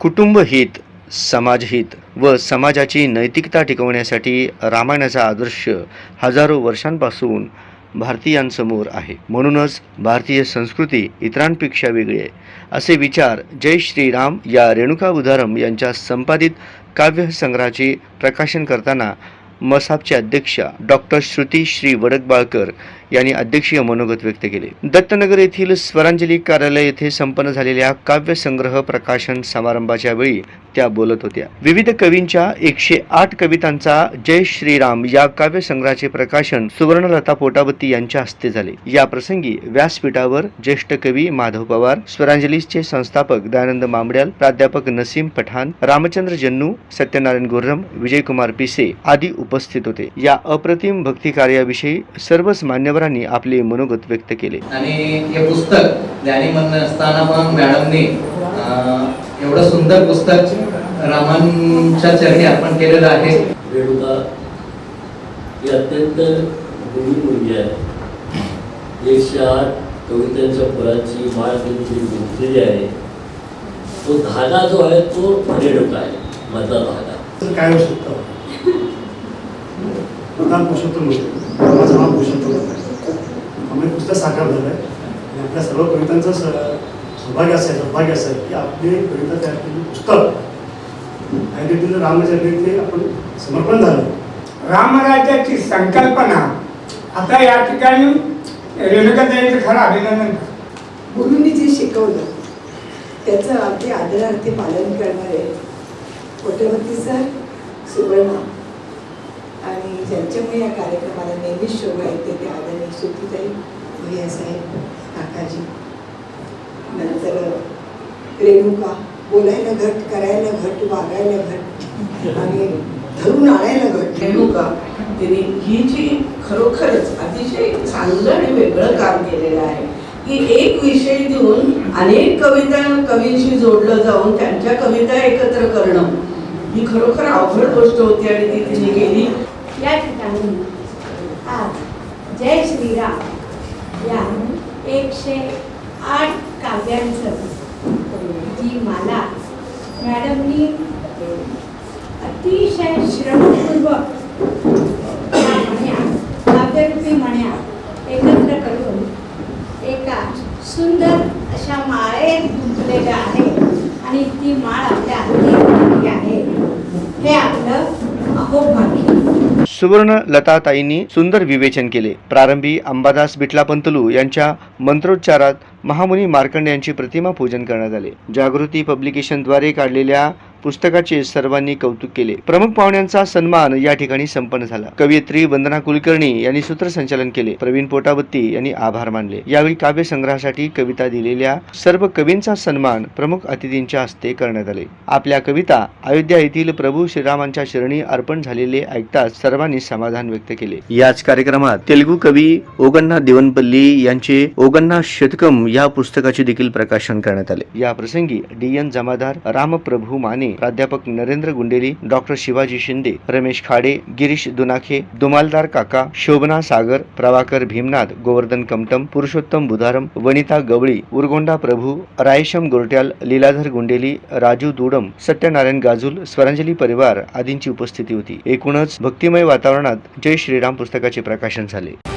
कुटुंब हित समाजहित व समाजाची नैतिकता टिकवण्यासाठी रामायणाचा आदर्श हजारो वर्षांपासून भारतीयांसमोर आहे. म्हणूनच भारतीय संस्कृती इतरांपेक्षा वेगळी आहे. असे विचार जय श्रीराम या रेणुका उधारम यांच्या संपादित काव्यसंग्रहाचे प्रकाशन करताना मसापचे अध्यक्षा डॉक्टर श्रुती श्री वडकबाळकर यांनी अध्यक्षीय मनोगत व्यक्त केले. दत्तनगर येथील स्वरांजली कार्यालय येथे संपन्न झालेल्या काव्यसंग्रह प्रकाशन समारंभाच्या वेळी त्या बोलत होत्या. विविध कवींच्या एकशे आठ कवितांचा जय श्रीराम या काव्यसंग्रहाचे प्रकाशन सुवर्णलता पोटावती यांच्या हस्ते झाले. या प्रसंगी व्यासपीठावर ज्येष्ठ कवी माधव पवार स्वरांजलीचे संस्थापक दयानंद मांबड्याल प्राध्यापक नसीम पठाण रामचंद्र जन्नू सत्यनारायण गोर्रम विजयकुमार पिसे आदी उपस्थित होते. या अप्रतिम भक्ती कार्याविषयी सर्वच मान्यवरांनी आपले मनोगत व्यक्त केले. आणि हे पुस्तक ज्ञानी म्हणणं असताना पण मॅडमने एवढं सुंदर पुस्तक रामांच्या चरणी अर्पण केलेलं आहे. रेणुका ही अत्यंत गुणी मुलगी आहे. एकशे आठ कवितांच्या फळाची माळ त्यांची गुंतलेली आहे. तो धागा जो आहे तो रेणुका आहे मधला धागा. काय होऊ शकतं? प्रधान होते. माझं नाव पुरुषोत्तम होतं. आम्ही पुस्तक साकार झालं आहे. आणि आपल्या सर्व कवितांचं स सौभाग्य असेल सौभाग्य असेल की आपली कविता तयार केलेली पुस्तक. अयोध्येतील रामचरित्र आपण समर्पण झालं. रामराज्याची संकल्पना. आता या ठिकाणी रेणुकाताईंचं खरं अभिनंदन. गुरुंनी जे शिकवलं त्याचं अगदी आदरार्थी पालन करणारे कोटवती सर सुवर्णा. आणि ज्यांच्यामुळे या कार्यक्रमाला नेहमीच शोभा येते ते आदरणीय सुतीताई भैयासाहेब काकाजी. नंतर रेणुका बोलायला घट करायला घट वागायला घट आणि धरून आणायला घट. रेणुका तिने ही जी खरोखरच अतिशय चांगलं आणि वेगळं काम केलेलं आहे की एक विषय देऊन अनेक कविता कवींशी जोडलं जाऊन त्यांच्या कविता एकत्र करणं ही खरोखर अवघड गोष्ट होती आणि ती तिने या ठिकाणी आज जय श्रीराम या एकशे आठ काव्यांचं जी माला मॅडमनी अतिशय श्रमपूर्वक म्हण्या काव्यरूपी म्हण्या एकत्र करून एका सुंदर अशा माळेत गुंतलेल्या आहे आणि ती माळ आपल्या हाती आहे. हे आपलं अहोभाग्य. सुवर्ण लताताईंनी सुंदर विवेचन केले. प्रारंभी अंबादास बिटला पंतलू यांच्या मंत्रोच्चारात महामुनी मार्कंड यांची प्रतिमा पूजन करण्यात आले. जागृती पब्लिकेशनद्वारे काढलेल्या पुस्तकाचे सर्वांनी कौतुक केले. प्रमुख पाहुण्यांचा सन्मान या ठिकाणी संपन्न झाला. कवयित्री वंदना कुलकर्णी यांनी सूत्रसंचालन केले. प्रवीण पोटावत्ती यांनी आभार मानले. यावेळी काव्य संग्रहासाठी कविता दिलेल्या सर्व कवींचा सन्मान प्रमुख अतिथींच्या हस्ते करण्यात आले. आपल्या कविता अयोध्या येथील प्रभू श्रीरामांच्या शरणी अर्पण झालेले ऐकताच सर्वांनी समाधान व्यक्त केले. याच कार्यक्रमात तेलुगू कवी ओगन्ना देवनपल्ली यांचे ओगन्ना शतकम या पुस्तकाचे देखील प्रकाशन करण्यात आले. या प्रसंगी डी एन जमादार रामप्रभू माने प्राध्यापक नरेंद्र गुंडेली डॉक्टर शिवाजी शिंदे रमेश खाडे गिरीश दुनाखे दुमालदार काका शोभना सागर प्रभाकर भीमनाथ गोवर्धन कमटम पुरुषोत्तम बुधारम वनिता गवळी उरगोंडा प्रभू रायशम गोरट्याल लीलाधर गुंडेली राजू दुडम सत्यनारायण गाजूल स्वरांजली परिवार आदींची उपस्थिती होती. एकूणच भक्तिमय वातावरणात जय श्रीराम पुस्तकाचे प्रकाशन झाले.